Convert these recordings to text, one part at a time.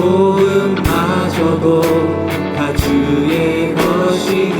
소음마저도 다 주의 것이니.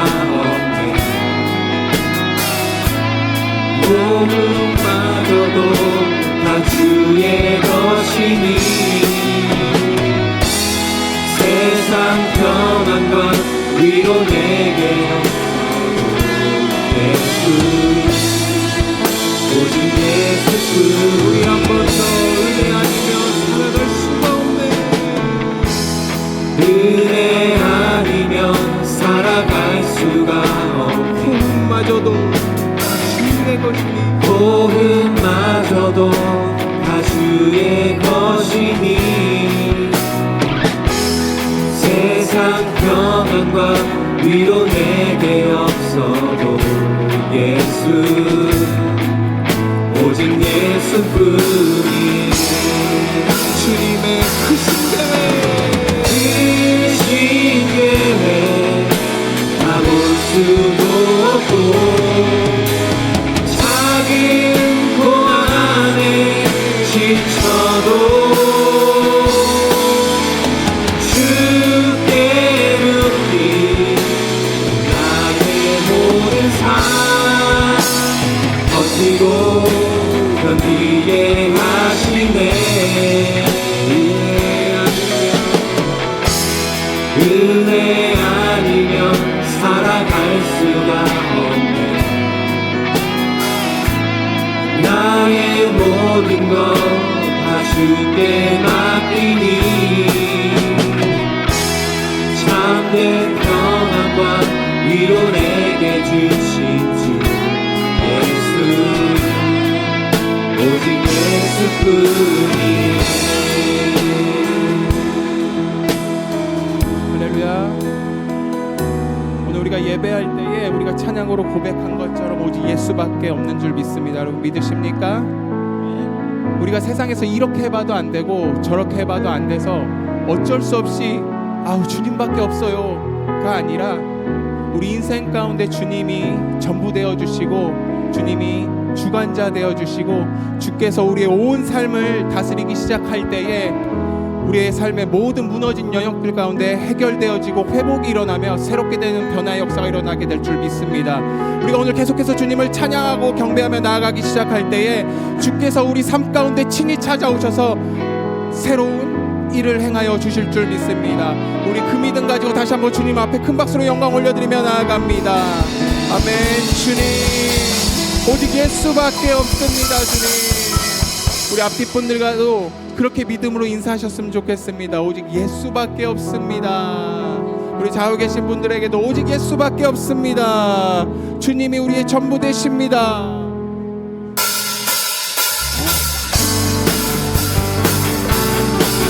없네 몸은 빠져도 다 주의 것이니. 모든 것 다 주께 맡기니 참된 평안과 위로 내게 주신 주 예수 오직 예수뿐이 할렐루야 오늘 우리가 예배할 때에 우리가 찬양으로 고백한 것처럼 오직 예수밖에 없는 줄 믿습니다. 여러분 믿으십니까? 우리가 세상에서 이렇게 해봐도 안 되고 저렇게 해봐도 안 돼서 어쩔 수 없이 아우 주님밖에 없어요가 아니라 우리 인생 가운데 주님이 전부 되어 주시고 주님이 주관자 되어 주시고 주께서 우리의 온 삶을 다스리기 시작할 때에 우리의 삶의 모든 무너진 영역들 가운데 해결되어지고 회복이 일어나며 새롭게 되는 변화의 역사가 일어나게 될 줄 믿습니다. 우리가 오늘 계속해서 주님을 찬양하고 경배하며 나아가기 시작할 때에 주께서 우리 삶 가운데 친히 찾아오셔서 새로운 일을 행하여 주실 줄 믿습니다. 우리 그 믿음 가지고 다시 한번 주님 앞에 큰 박수로 영광 올려드리며 나아갑니다. 아멘 주님 오직 예수밖에 없습니다 주님 우리 앞뒤 분들과도 그렇게 믿음으로 인사하셨으면 좋겠습니다. 오직 예수밖에 없습니다. 우리 좌우 계신 분들에게도 오직 예수밖에 없습니다. 주님이 우리의 전부 되십니다.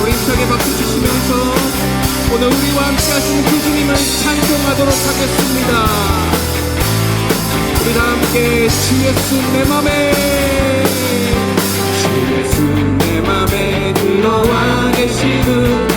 우리 힘차게 박수 주시면서 오늘 우리와 함께 하시는 그 주님을 찬송하도록 하겠습니다. 우리 다 함께 주 예수 내 맘에 들어와 계시는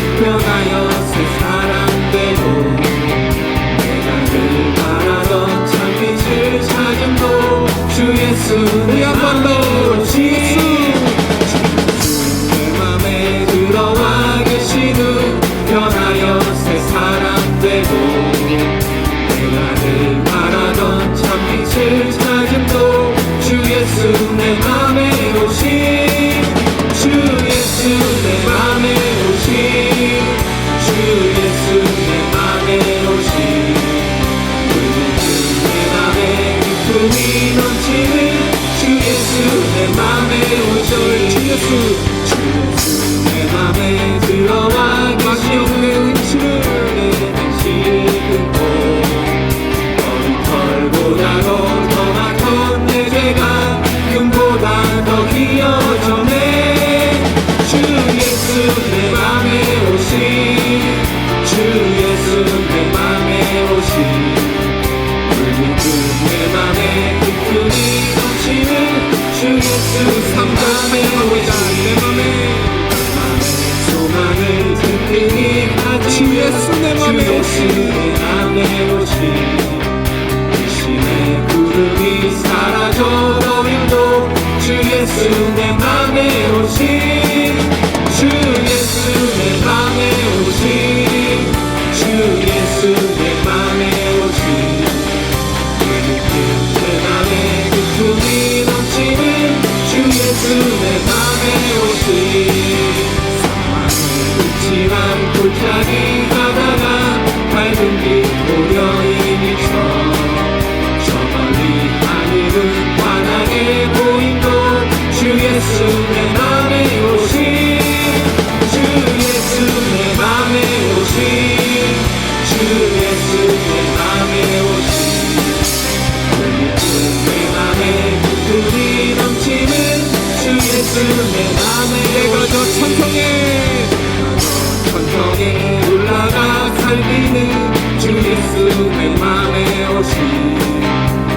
주 예수 내 맘에 오신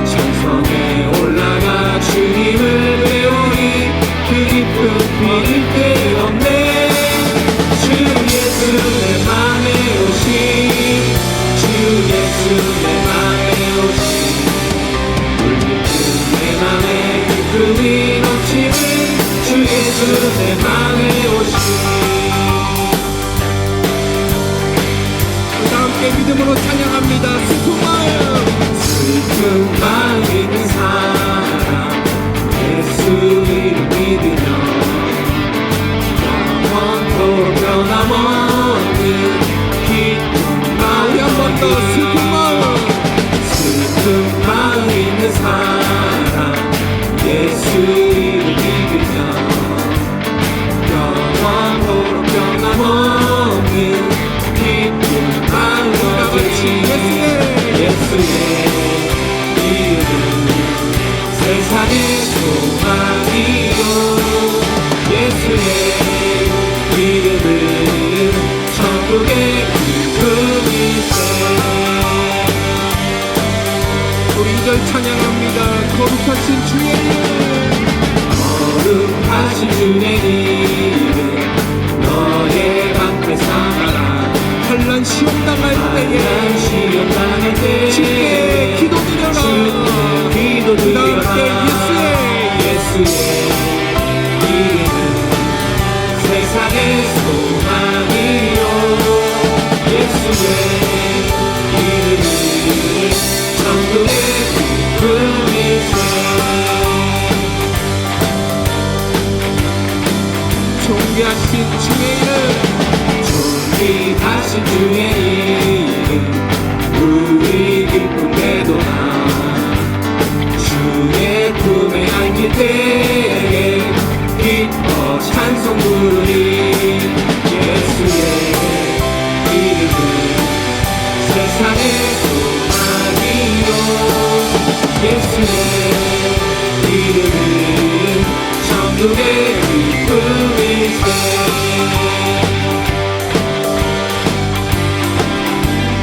천성에 올라가 주님을 배우니 그 기쁨 버릴 데 없네. 주 예수 내 맘에 오신 주 예수 내 맘에 오신 물밑은 내 맘에 기쁨이 넘치는 주 예수 내 맘에 오신 믿음으로 찬양합니다.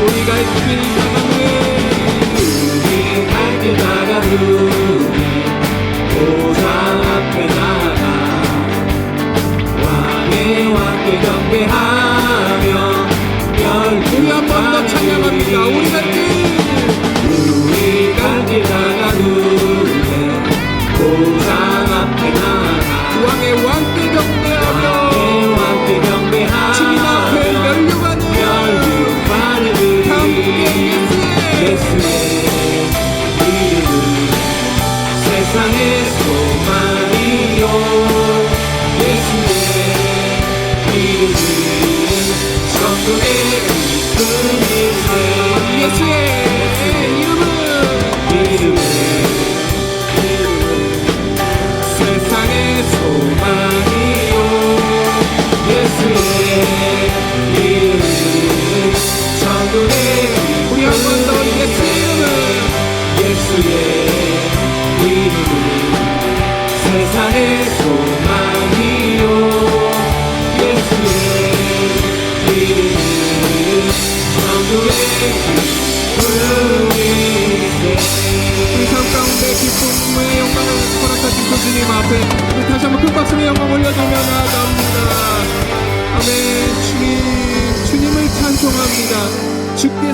우리가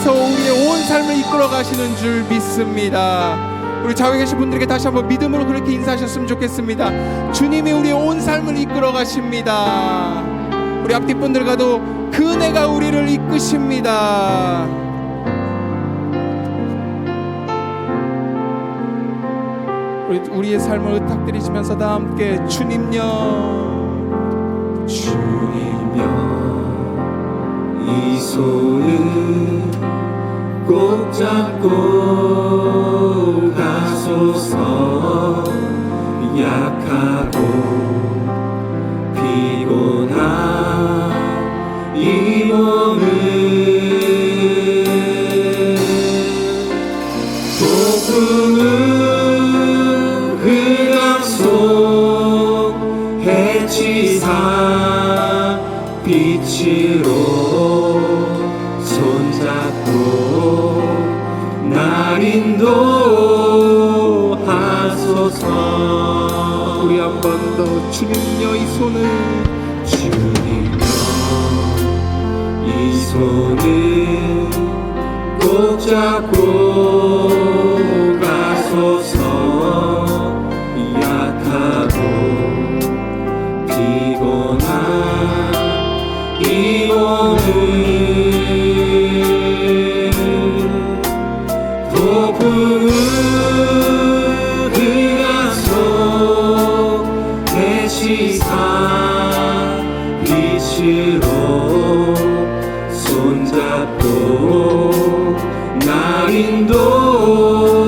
하나님께서 우리의 온 삶을 이끌어 가시는 줄 믿습니다. 우리 자고 계신 분들에게 다시 한번 믿음으로 그렇게 인사하셨으면 좋겠습니다. 주님이 우리의 온 삶을 이끌어 가십니다. 우리 앞뒤 분들과도 그 은혜가 우리를 이끄십니다. 우리의 삶을 의탁드리시면서 다 함께 주님여 주님여 이 손을 꼭 잡고 가소서. 약하고 피곤한 이 몸을 날 인도하소서. 우리 한 번 더 주님여 이 손을 주님여 이 손을 꼭 잡고 손잡고 나 인도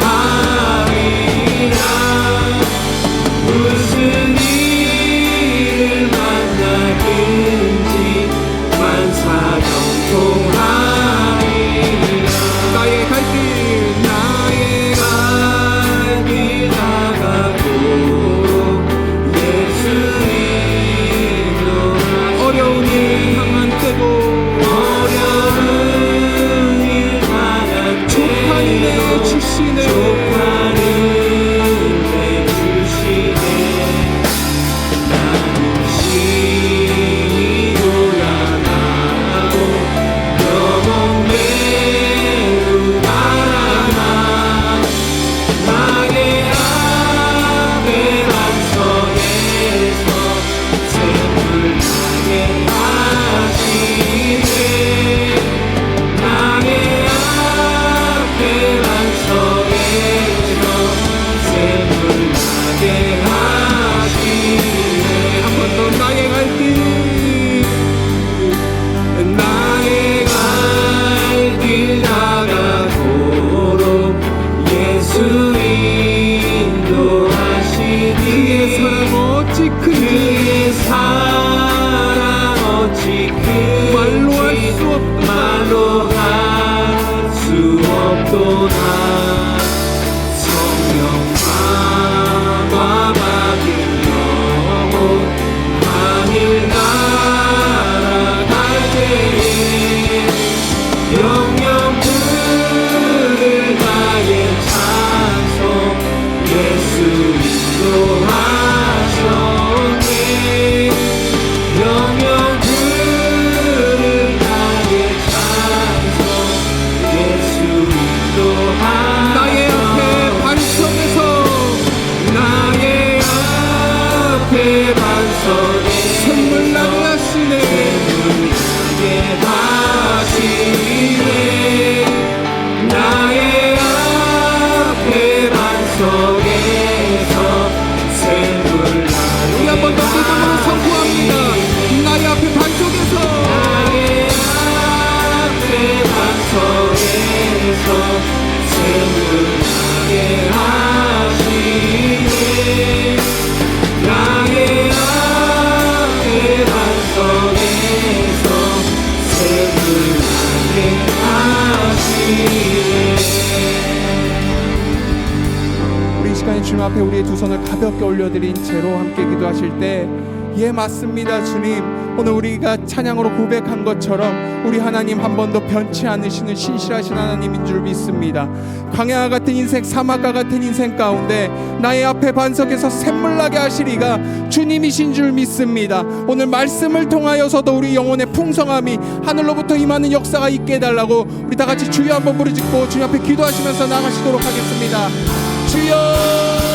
경 수없 앞에 반 주님 앞에 우리의 두 손을 가볍게 올려드린 채로 함께 기도하실 때 예 맞습니다 주님. 오늘 우리가 찬양으로 고백한 것처럼 우리 하나님 한 번도 변치 않으시는 신실하신 하나님인 줄 믿습니다. 광야와 같은 인생 사막과 같은 인생 가운데 나의 앞에 반석에서 샘물나게 하시리가 주님이신 줄 믿습니다. 오늘 말씀을 통하여서도 우리 영혼의 풍성함이 하늘로부터 임하는 역사가 있게 해달라고 우리 다 같이 주여 한번 부르짖고 주님 앞에 기도하시면서 나가시도록 하겠습니다. 주여